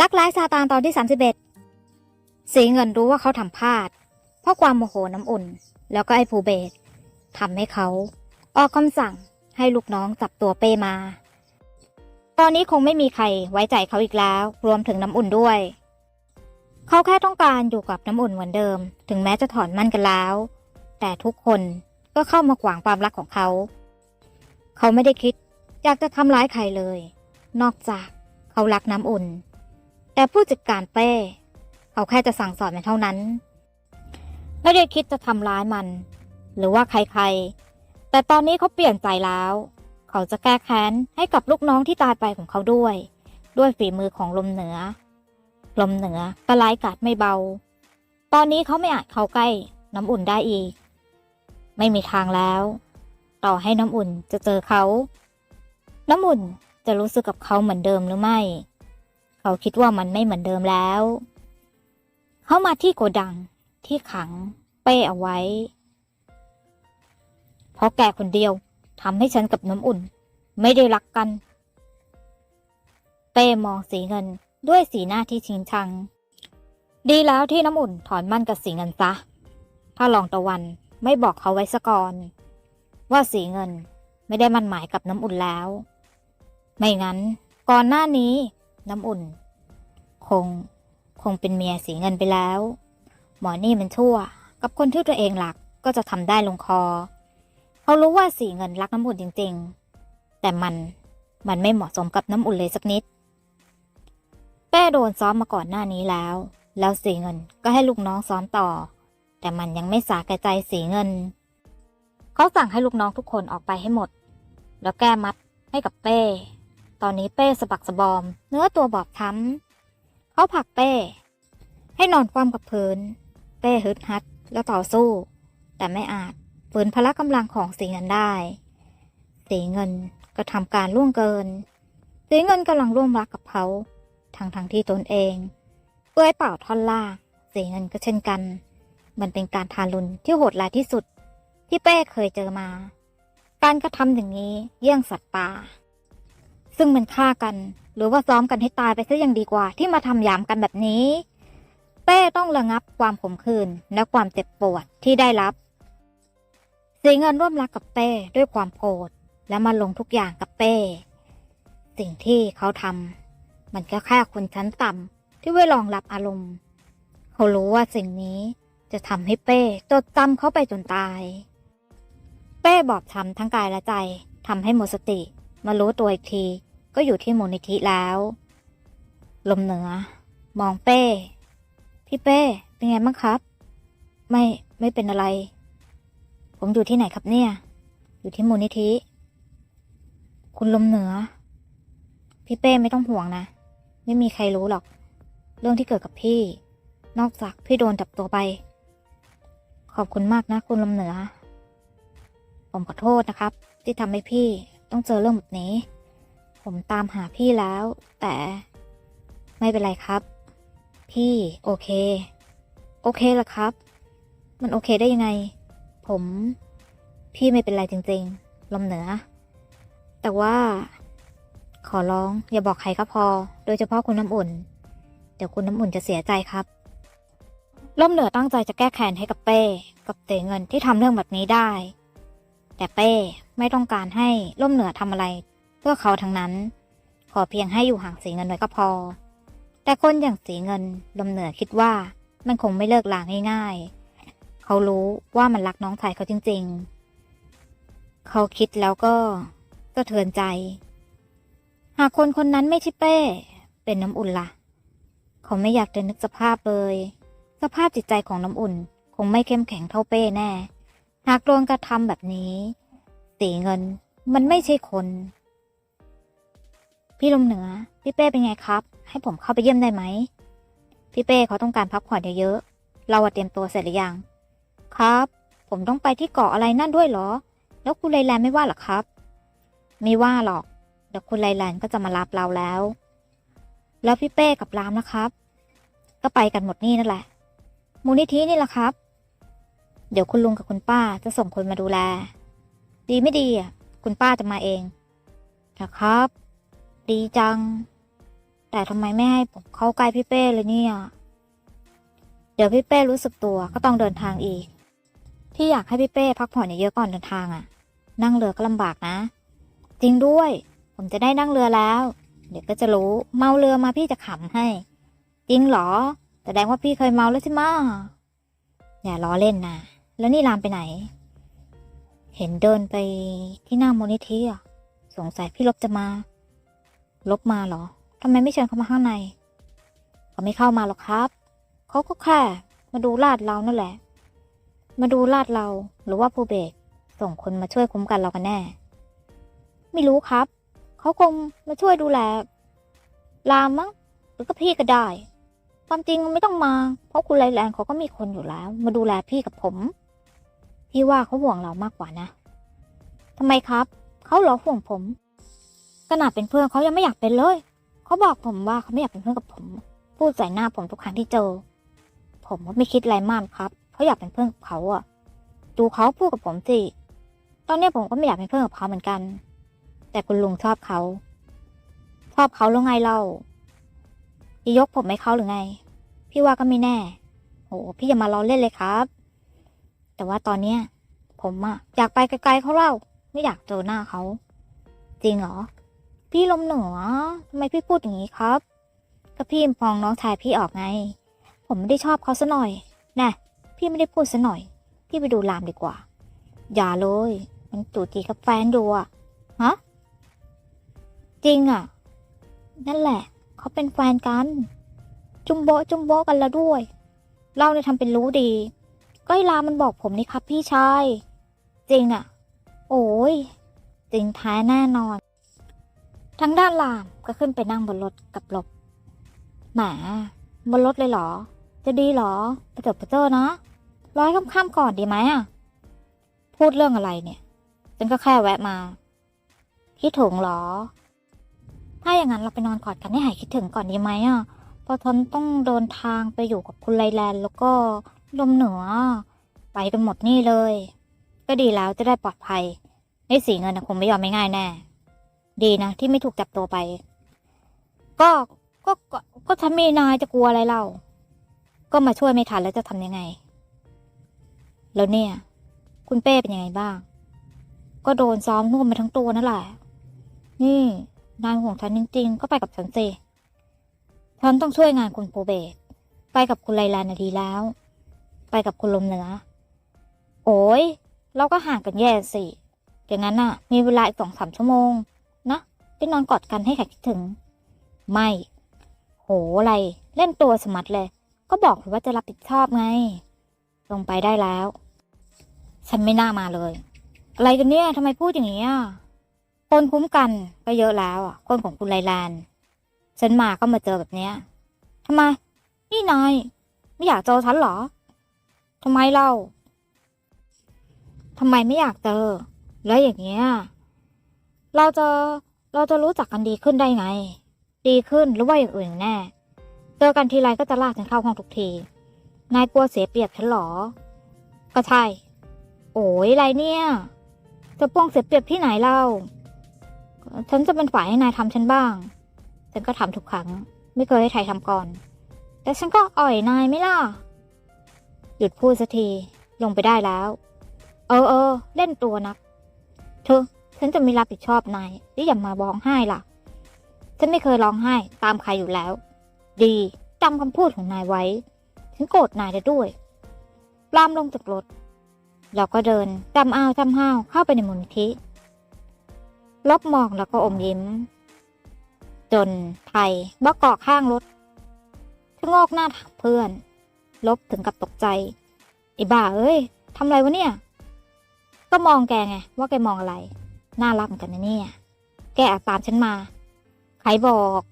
ลักร้ายซาตานตอนที่ 31 สีเงินรู้ว่าเขาทำพลาด เพราะความโมโหน้ำอุ่น แล้วก็ไอ้ภูเบศทำให้เขา ออกคำสั่งให้ลูกน้องจับตัวเป้มา ตอนนี้คงไม่มีใครไว้ใจเขาอีกแล้ว รวมถึงน้ำอุ่นด้วย เขาแค่ต้องการอยู่กับน้ำอุ่นเหมือนเดิม ถึงแม้จะถอนมั่นกันแล้ว แต่ทุกคนก็เข้ามาขวางความรักของเขา เขาไม่ได้คิดอยากจะทำร้ายใครเลย นอกจากเขารักน้ำอุ่น แต่ผู้จัดการเป้เขาแค่จะสั่งสอนมันเท่านั้น ไม่ได้คิดจะทำร้ายมัน หรือว่าใครๆ แต่ตอนนี้เขาเปลี่ยนใจแล้ว เขาจะแก้แค้นให้กับลูกน้องที่ตายไปของเขาด้วย ด้วยฝีมือของลมเหนือ ลมเหนือก็ร้ายกาจไม่เบา ตอนนี้เขาไม่อาจเข้าใกล้น้ำอุ่นได้อีก ไม่มีทางแล้ว ต่อให้น้ำอุ่นจะเจอเขา น้ำอุ่นจะรู้สึกกับเขาเหมือนเดิมหรือไม่ เขาคิดว่ามันไม่เหมือนเดิมแล้ว เขามาที่โกดังที่ขังเป้เอาไว้ เพราะแกคนเดียวทำให้ฉันกับน้ำอุ่น ไม่ได้รักกัน เป้มองสีเงินด้วยสีหน้าที่ชิงชัง ดีแล้วที่น้ำอุ่นถอนมั่นกับสีเงินซะ ถ้าลองตะวันไม่บอกเขาไว้ซะก่อน ว่าสีเงินไม่ได้มั่นหมายกับน้ำอุ่นแล้ว ไม่งั้น ก่อนหน้านี้ น้ำอุ่น คง คงเป็นเมียสีเงินไปแล้ว หมอนี่มันชั่ว กับคนที่ตัวเองหลักก็จะทำได้ลงคอ เขารู้ว่าสีเงินรักน้ำอุ่นจริง ๆ แต่มันมันไม่เหมาะสมกับน้ำอุ่นเลยสักนิด แป้โดนซ้อมมาก่อนหน้านี้แล้ว แล้วสีเงินก็ให้ลูกน้องซ้อมต่อ แต่มันยังไม่สาแก่ใจสีเงิน เขาสั่งให้ลูกน้องทุกคนออกไปให้หมด แล้วแก้มัดให้กับเป้ ตอนนี้เป้สะบักสะบอม เนื้อตัวบอบช้ำเขาผลักเป้ ให้นอนคว่ำกับพื้น เป้ฮึดฮัดแล้วต่อสู้ แต่ไม่อาจฝืนพละกำลังของสีเงินได้ สีเงินก็ทำการล่วงเกิน สีเงินกำลังร่วมรักกับเขาทั้งทั้งที่ตนเองเปื่อยเปล่าท่อนล่างสีเงินก็เช่นกัน มันเป็นการทารุณที่โหดร้ายที่สุด ที่เป้เคยเจอมา การกระทำอย่างนี้เยี่ยงสัตว์ป่า ซึ่งมันฆ่ากัน หรือว่าซ้อมกันให้ตายไปซะยังดีกว่า ที่มาทำยามกันแบบนี้เป้ต้องระงับความขมขื่นและความเจ็บปวดที่ได้รับ สีเงินร่วมรักกับเป้ด้วยความโกรธและมาลงทุกอย่างกับเป้ สิ่งที่เขาทำมันก็แค่คนชั้นต่ำที่ไว้รองรับอารมณ์ เขารู้ว่าสิ่งนี้จะทำให้เป้จดจำเขาไปจนตาย เป้บอบช้ำทั้งกายและใจทำให้หมดสติ มารู้ตัวอีกที ก็อยู่ที่มูลนิธิแล้ว ลมเหนือ มองเป้ พี่เป้ เป็นไงบ้างครับ ไม่ไม่เป็นอะไร ผมอยู่ที่ไหนครับเนี่ย อยู่ที่มูลนิธิ คุณลมเหนือ พี่เป้ไม่ต้องห่วงนะ ไม่มีใครรู้หรอก เรื่องที่เกิดกับพี่ นอกจากพี่โดนจับตัวไป ขอบคุณมากนะ คุณลมเหนือ ผมขอโทษนะครับ ที่ทำให้พี่ ต้องเจอเรื่องแบบนี้ ผมตามหาพี่แล้ว แต่ไม่เป็นไรครับ พี่โอเค โอเคละครับ มันโอเคได้ยังไง ผม พี่ไม่เป็นไรจริง ๆ ลมเหนือ แต่ว่า ขอร้องอย่าบอกใครก็พอ โดยเฉพาะคุณน้ำอุ่น เดี๋ยวคุณน้ำอุ่นจะเสียใจครับลมเหนือตั้งใจจะแก้แค้นให้กับเป้ กับเต๋เงินที่ทำเรื่องแบบนี้ได้ แต่เป้ไม่ต้องการให้ล่มเหนือทำอะไร เพื่อเขาทั้งนั้น ขอเพียงให้อยู่ห่างสีเงินไว้ก็พอ แต่คนอย่างสีเงินลมเหนือคิดว่ามันคงไม่เลิกลาง่ายๆ เขารู้ว่ามันรักน้องชายเขาจริง ๆ เขาคิดแล้วก็สะเทือนใจ หากคนคนนั้นไม่ใช่เป้ เป็นน้ำอุ่นละ่ะ เขาไม่อยากจะนึกสภาพเลย สภาพจิตใจของน้ำอุ่น คงไม่เข้มแข็งเท่าเป้แน่ หากโดนกระทำแบบนี้สีเงินมันไม่ใช่คน พี่ลมเหนือ พี่เป้เป็นไงครับ ให้ผมเข้าไปเยี่ยมได้ไหม พี่เป้เขาต้องการพักผ่อนเยอะๆ เราเตรียมตัวเสร็จหรือยัง ครับ ผมต้องไปที่เกาะอะไรนั่นด้วยเหรอ แล้วคุณไลแลนไม่ว่าหรอครับ ไม่ว่าหรอก เดี๋ยวคุณไลแลนก็จะมารับเราแล้ว แล้วพี่เป้กับรามนะครับ ก็ไปกันหมดนี่นั่นแหละ มูลนิธินี่แหละครับ เดี๋ยวคุณลุงกับคุณป้าจะส่งคนมาดูแล ดีไม่ดีอะ คุณป้าจะมาเองนะครับ ดีจัง แต่ทำไมไม่ให้ผมเข้าใกล้พี่เป้เลยเนี่ย เดี๋ยวพี่เป้รู้สึกตัวก็ต้องเดินทางอีก พี่อยากให้พี่เป้พักผ่อนเยอะๆก่อนเดินทางอะ นั่งเรือก็ลำบากนะ จริงด้วย ผมจะได้นั่งเรือแล้ว เดี๋ยวก็จะรู้เมาเรือมาพี่จะขำให้ จริงเหรอ แสดงว่าพี่เคยเมาแล้วใช่ไหมอย่าล้อเล่นนะ แล้วนี่รามไปไหน เห็นเดินไปที่หน้ามูลนิธิอะ สงสัยพี่ลบจะมา ลบมาเหรอทำไมไม่เชิญเขามาข้างในเขาไม่เข้ามาหรอกครับ เขาก็แค่มาดูลาดเรานั่นแหละ มาดูลาดเราหรือว่าภูเบศส่งคนมาช่วยคุ้มกันเรากันแน่ ไม่รู้ครับ เขาคงมาช่วยดูแล ลามมั้งหรือก็พี่ก็ได้ ความจริงไม่ต้องมา เพราะคุณไรแรงเขาก็มีคนอยู่แล้ว มาดูแลพี่กับผม พี่ว่าเขาห่วงเรามากกว่านะทำไมครับเขาหรอห่วงผมขนาดเป็นเพื่อนเขายังไม่อยากเป็นเลยเขาบอกผมว่าเขาไม่อยากเป็นเพื่อนกับผม พูดใส่หน้าผมทุกครั้งที่เจอ ผมก็ไม่คิดอะไรมากครับเขาอยากเป็นเพื่อนกับเขาอะดูเขาพูดกับผมสิตอนนี้ผมก็ไม่อยากเป็นเพื่อนกับเขาเหมือนกัน แต่คุณลุงชอบเขาชอบเขาแล้วไงเราจะยกผมให้เขาหรือไง พี่ว่าก็ไม่แน่โหพี่อย่ามาล้อเล่นเลยครับ แต่ว่าตอนเนี้ยผมอะอยากไปไกลๆเขาเล่า ไม่อยากเจอหน้าเขา จริงเหรอ พี่ลมเหนือทำไมพี่พูดอย่างนี้ครับ ก็พี่มองน้องชายพี่ออกไง ผมไม่ได้ชอบเขาซะหน่อยน่ะพี่ไม่ได้พูดซะหน่อย พี่ไปดูรามดีกว่า อย่าเลย มันจู่จีกับแฟนดูอะฮะ จริงอะนั่นแหละ เขาเป็นแฟนกัน จุมโบจุมโบกันแล้วด้วย เราเนี่ยทำเป็นรู้ดี ก็อ้รามันบอกผมนี่ครับพี่ชาย จริงอะโอ้ยจริงแท้แน่นอน ทั้งด้านรามก็ขึ้นไปนั่งบนรถกับหลบหมาบนรถเลยเหรอ จะดีเหรอประจิดประเจอนะร้อยค่ำๆก่อนดีไหมอะพูดเรื่องอะไรเนี่ยฉันก็แค่แวะมาคิดถึงเหรอ ถ้าอย่างนั้นเราไปนอนกอดกันให้หายคิดถึงก่อนดีไหมอะเพราะทนต้องเดินทางไปอยู่กับคุณไลแลนแล้วก็ ลมเหนือ ไปกันหมดนี่เลย ก็ดีแล้วจะได้ปลอดภัยไอ้สีเงินนะคงไม่ยอมไม่ง่ายแน่ ดีนะ ที่ไม่ถูกจับตัวไป ก็ก็ก็ก็ฉันมีนายจะกลัวอะไรเล่า ก็มาช่วยไม่ทันแล้วจะทำยังไง แล้วเนี่ย คุณเป้เป็นยังไงบ้าง ก็โดนซ้อมน่วมไปทั้งตัวนั่นแหละ นี่นายห่วงฉันจริงๆ ก็ไปกับฉันสิฉันต้องช่วยงานคุณโปรเบตไปกับคุณไลลนนะดีแล้ว ไปกับคุณลมเหนือ โอ้ยเราก็ห่างกันแย่สิอย่างนั้นน่ะ มีเวลาอีกสองสามชั่วโมง นะได้นอนกอดกันให้ใครคิดถึง ไม่ โหอะไร เล่นตัวสมัดเลย ก็บอกเลยว่าจะรับผิดชอบไง ลงไปได้แล้ว ฉันไม่น่ามาเลย อะไรกันเนี่ยทำไมพูดอย่างนี้อะคนคุ้มกันก็เยอะแล้วอะ คนของคุณไลแลนด์ฉันมาก็มาเจอแบบเนี้ยทำไม นี่นายไม่อยากเจอฉันเหรอ ทำไมเล่าทำไมไม่อยากเจอ แล้วอย่างเงี้ย เราจะ เราจะรู้จักกันดีขึ้นได้ไง ดีขึ้นหรือว่าอย่างอื่นแน่ เจอกันทีไรก็จะลากฉันเข้าห้องทุกที นายกลัวเสียเปรียบฉันหรอ ก็ใช่ โอ้ยไรเนี่ย จะป้องเสียเปรียบที่ไหนเล่า ฉันจะเป็นฝ่ายให้นายทำฉันบ้าง ฉันก็ทำทุกครั้ง ไม่เคยให้ใครทำก่อน แต่ฉันก็อ่อยนายไม่ล่ะ หยุดพูดสักที ลงไปได้แล้ว เออเออเล่นตัวนัก เธอ ฉันจะไม่รับผิดชอบนายที่อย่ามาร้องไห้ล่ะ ฉันไม่เคยร้องไห้ตามใครอยู่แล้ว ดีจำคำพูดของนายไว้ ฉันโกรธนายจะด้วยลามลงจากรถเราก็เดินจำอ้าวจำห้าวเข้าไปในมูลนิธิลบมองแล้วก็อมยิ้ม จนไทยบ้าเกาะข้างรถชะโงอกหน้าถามเพื่อน ลบถึงกับตกใจไอ้บ้าเอ้ยทำอะไรวะเนี่ย ก็มองแกไงว่าแกมองอะไร น่ารักเหมือนกันนะเนี่ย แกแอบตามฉันมา ใครบอก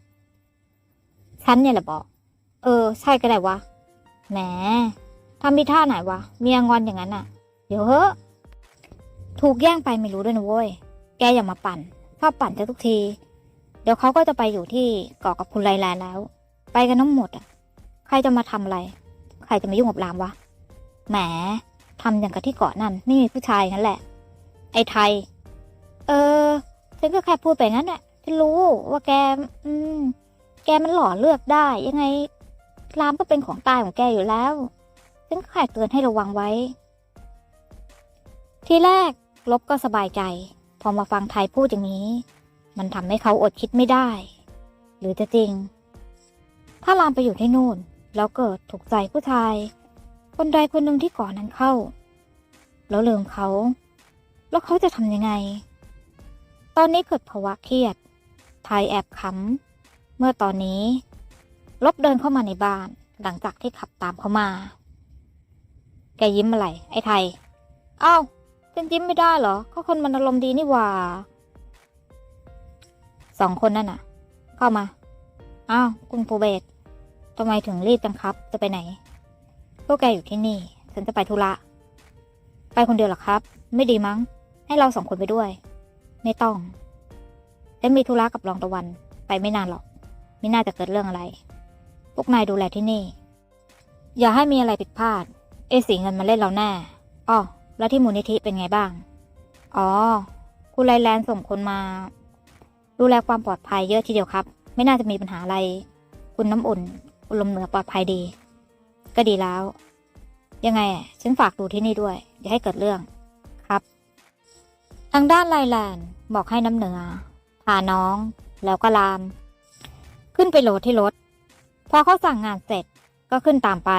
ฉันเนี่ยแหละบอก เออ ใช่ก็ได้วะ แหมทำมีท่าไหนวะ เมียงอนอย่างนั้นอะ เดี๋ยวเฮ้ถูกแย่งไปไม่รู้ด้วยนะเว้ย แกอย่ามาปั่นชอบปั่นจะทุกที เดี๋ยวเขาก็จะไปอยู่ที่เกาะกับคุณไลแลแล้ว ไปกันทั้งหมดอะ ใครจะมาทำอะไร ครจะมายุ่งกับรามวะ แหมทำอย่างกับที่เกาะนั่นไม่มีผู้ชายนั่นแหละ ไอ้ไทย เออ ฉันก็แค่พูดไปงั้นแหละฉันรู้ว่าแก อืม แกมันหล่อเลือกได้ ยังไง รามก็เป็นของตายของแกอยู่แล้วฉันก็แค่เตือนให้ระวังไว้ ทีแรกลบก็สบายใจ พอมาฟังไทยพูดอย่างนี้ มันทำให้เขาอดคิดไม่ได้ หรือจะจริง ถ้ารามไปอยู่ที่นู่น แล้วเกิดถูกใจผู้ชาย คนใดคนหนึ่งที่ก่อนนั้นเข้า แล้วลืมเขา แล้วเขาจะทำยังไง ตอนนี้เกิดภาวะเครียดไทยแอบขำเมื่อตอนนี้ ลบเดินเข้ามาในบ้านหลังจากที่ขับตามเขามา แกยิ้มอะไร ไอ้ไทย เอ้าฉันยิ้มไม่ได้เหรอก็คนมันอารมณ์ดีนี่หว่าสองคนนั่นน่ะ เข้ามา อ้าว คุณปูเบศ ทำไมถึงรีบจังครับ จะไปไหน พวกแกอยู่ที่นี่ ฉันจะไปธุระ ไปคนเดียวหรอครับ ไม่ดีมั้ง ให้เราสองคนไปด้วย ไม่ต้องฉันมีธุระกับรองตะวัน ไปไม่นานหรอก ไม่น่าจะเกิดเรื่องอะไร พวกนายดูแลที่นี่ อย่าให้มีอะไรผิดพลาด เอสีเงินมาเล่นเราแน่อ้อแล้วที่มูลนิธิเป็นไงบ้าง อ๋อ คุณไลแลนส่งคนมา ดูแลความปลอดภัยเยอะทีเดียวครับ ไม่น่าจะมีปัญหาอะไร คุณน้ำอุ่น คุณลมเหนือปลอดภัยดี ก็ดีแล้ว ยังไงฉันฝากดูที่นี่ด้วย อย่าให้เกิดเรื่องครับ ทางด้านไลแลนด์บอกให้น้ำเหนือพาน้องแล้วก็ลาม ขึ้นไปโหลดที่รถ พอเขาสั่งงานเสร็จก็ขึ้นตามไป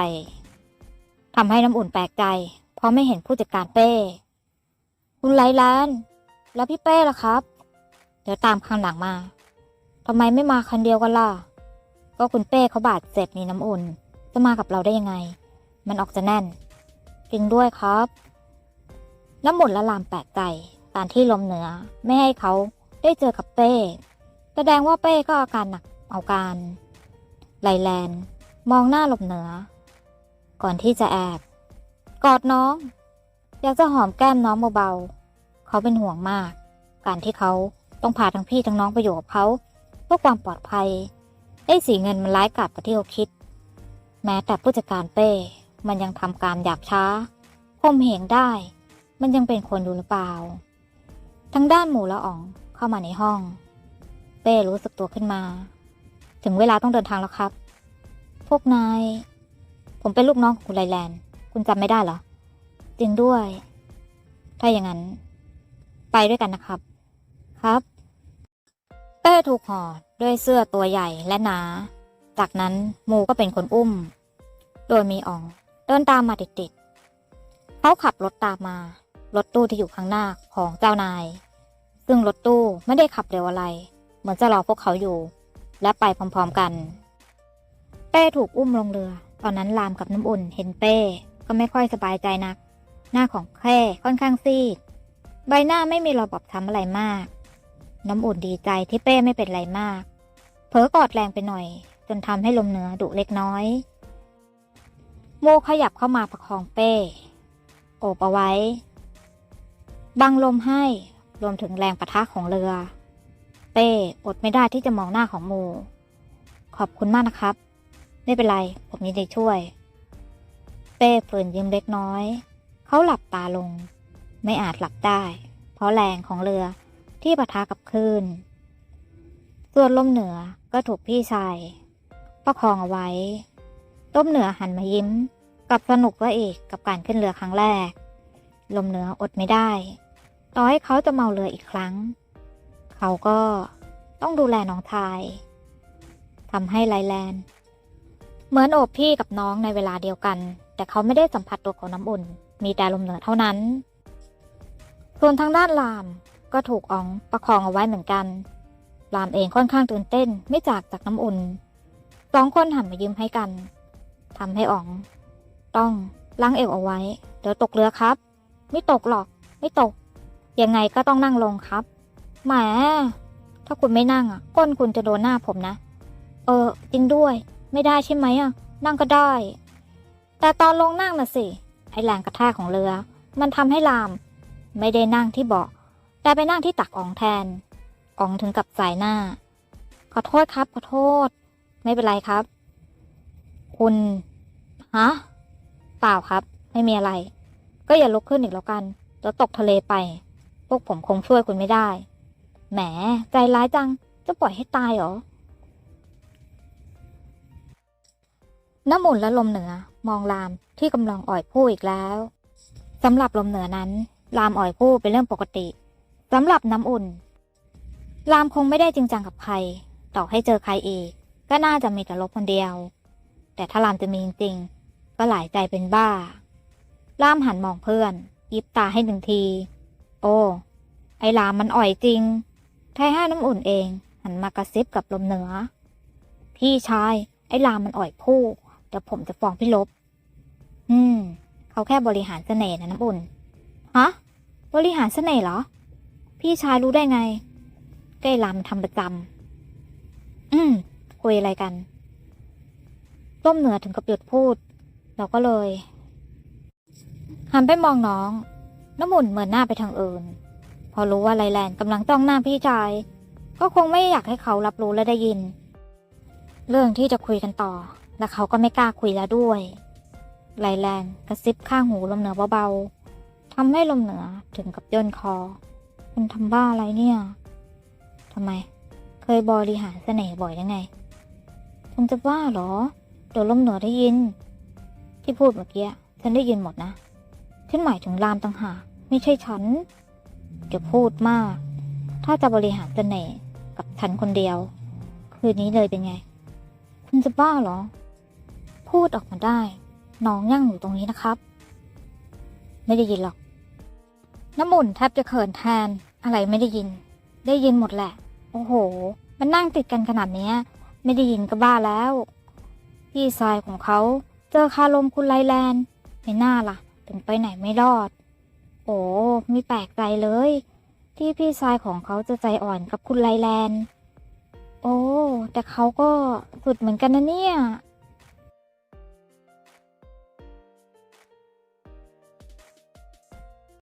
ทำให้น้ำอุ่นแปลกใจ เพราะไม่เห็นผู้จัดการเป้ คุณไลแลนด์แล้วพี่เป้ล่ะครับ เดี๋ยวตามข้างหลังมาทำไมไม่มาคันเดียวกันล่ะ ก็คุณเป้เขาบาดเจ็บนี่น้ำอุ่น จะมากับเราได้ยังไง มันออกจะแน่น จริงด้วยครับ น้ำอุ่นและลามแปลกใจตอนที่ลมเหนือไม่ให้เขาได้เจอกับเป้ แสดงว่าเป้ก็อาการหนักเอาการไลแลนมองหน้าหลบเหนือ ก่อนที่จะแอบกอดน้อง อยากจะหอมแก้มน้องเบาๆเขาเป็นห่วงมาก การที่เขาต้องพาทั้งพี่ทั้งน้องไปอยู่กับเขาเพื่อความปลอดภัย ได้สีเงินมันร้ายกาจกว่าที่เขาคิด แม้แต่ผู้จัดการเป้ มันยังทำการหยาบช้าคมเหงได้ มันยังเป็นคนอยู่หรือเปล่าทางด้านหมูละอ่องเข้ามาในห้อง เป้รู้สึกตัวขึ้นมา ถึงเวลาต้องเดินทางแล้วครับ พวกนาย ผมเป็นลูกน้องของคุณไลแลนด์ คุณจำไม่ได้เหรอ จริงด้วย ถ้าอย่างนั้น ไปด้วยกันนะครับ ครับ เป้ถูกห่อด้วยเสื้อตัวใหญ่และหนา จากนั้นมูก็เป็นคนอุ้ม โดยมีอองเดินตามมาติดๆเขาขับรถตามมา รถตู้ที่อยู่ข้างหน้าของเจ้านาย ซึ่งรถตู้ไม่ได้ขับเร็วอะไร เหมือนจะรอพวกเขาอยู่ และไปพร้อมๆกันเป้ถูกอุ้มลงเรือ ตอนนั้นลามกับน้ำอุ่นเห็นเป้ก็ไม่ค่อยสบายใจนัก หน้าของแค่ค่อนข้างซีด ใบหน้าไม่มีรอยบอบช้ำอะไรมาก น้ำอุ่นดีใจที่เป้ไม่เป็นไรมาก เผลอกอดแรงไปหน่อย จนทำให้ลมเหนือดุเล็กน้อย โมขยับเข้ามาประคองเป้ โอบเอาไว้ บังลมให้รวมถึงแรงประทะของเรือ เป้อดไม่ได้ที่จะมองหน้าของโม ขอบคุณมากนะครับ ไม่เป็นไร ผมยินดีช่วย เป้ฝืนยิ้มเล็กน้อย เขาหลับตาลง ไม่อาจหลับได้ เพราะแรงของเรือ ที่ปะทะกับคลื่น ส่วนลมเหนือก็ถูกพี่ชายประคองเอาไว้ ลมเหนือหันมายิ้ม กับสนุกว่าอีกกับการขึ้นเรือครั้งแรก ลมเหนืออดไม่ได้ ต่อให้เขาจะเมาเรืออีกครั้ง เขาก็ต้องดูแลน้องชายทำให้ไลแลนด์ เหมือนโอบพี่กับน้องในเวลาเดียวกัน แต่เขาไม่ได้สัมผัสตัวของน้ำอุ่น มีแต่ลมเหนือเท่านั้น ส่วนทางด้านลาม ก็ถูกอองประคองเอาไว้เหมือนกันลามเองค่อนข้างตื่นเต้นไม่จากจากน้ำอุ่นสองคนหันมายิ้มให้กันทำให้อ๋อง ต้องล้างเอวเอาไว้ เดี๋ยวตกเรือครับ ไม่ตกหรอก ไม่ตก ยังไงก็ต้องนั่งลงครับแหมถ้าคุณไม่นั่งอะ ก้นคุณจะโดนหน้าผมนะ เออ จริงด้วย ไม่ได้ใช่ไหมอะ นั่งก็ได้ แต่ตอนลงนั่งน่ะสิไอแรงกระแทกของเรือ มันทำให้ลาม ไม่ได้นั่งที่เบาะ แต่ไปนั่งที่ตักอองแทนอองถึงกับสายหน้า ขอโทษครับ ขอโทษ ไม่เป็นไรครับ คุณฮะเปล่าครับ ไม่มีอะไร ก็อย่าลุกขึ้นอีกแล้วกันเดี๋ยวตกทะเลไป พวกผมคงช่วยคุณไม่ได้ แหม ใจร้ายจัง จะปล่อยให้ตายเหรอน้ำอุ่นและลมเหนือมองรามที่กำลังอ่อยผู้อีกแล้วสำหรับลมเหนือนั้น รามอ่อยผู้เป็นเรื่องปกติ สำหรับน้ำอุ่น รามคงไม่ได้จริงจังกับใคร ต่อให้เจอใครอีก ก็น่าจะมีแต่ลบคนเดียว แต่ถ้ารามจะมีจริงๆก็หลายใจเป็นบ้า รามหันมองเพื่อน ยิบตาให้หนึ่งที โอ้ ไอ้รามมันอ่อยจริง ไทห้าน้ำอุ่นเอง หันมากระซิบกับลมเหนือ พี่ชาย ไอ้รามมันอ่อยผู้เดี๋ยวผมจะฟ้องพี่ลบ อืม เขาแค่บริหารเสน่ห์นะน้ำอุ่น ฮะ บริหารเสน่ห์เหรอ พี่ชายรู้ได้ไงก็ไอ้รามทำประจำอืมคุยอะไรกันร่มเหนือถึงกับหยุดพูด เราก็เลยหันไปมองน้องน้ำอุ่นเหมือนหน้าไปทางอื่น พอรู้ว่าไลแลนกำลังจ้องหน้าพี่ชาย ก็คงไม่อยากให้เขารับรู้และได้ยิน เรื่องที่จะคุยกันต่อ และเขาก็ไม่กล้าคุยแล้วด้วยไลแลนกระซิบข้างหูลมเหนือเบาๆทำให้ลมเหนือถึงกับย่นคอ คุณทำบ้าอะไรเนี่ยทำไม เคยบริหารเสน่ห์บ่อยยังไงคุณจะบ้าเหรอเดี๋ยวลมหนือได้ยิน ที่พูดเมื่อกี้ฉันได้ยินหมดนะ ฉันหมายถึงรามต่างหากไม่ใช่ฉันอย่าพูดมาก ถ้าจะบริหารเสน่ห์กับฉันคนเดียว คืนนี้เลยเป็นไง คุณจะบ้าเหรอ พูดออกมาได้ น้องย่างอยู่ตรงนี้นะครับ ไม่ได้ยินหรอก น้ำมุนแทบจะเขินแทน อะไรไม่ได้ยิน ได้ยินหมดแหละ โอ้โห มันนั่งติดกันขนาดนี้ไม่ได้ยินก็บ้าแล้ว พี่ชายของเขาเจอคารมคุณไลแลนไม่น่าล่ะถึงไปไหนไม่รอด โอ้ม่แปลกใจเลย ที่พี่ชายของเขาจะใจอ่อนกับคุณไลแลน โอ้ แต่เขาก็สุดเหมือนกันนะเนี่ย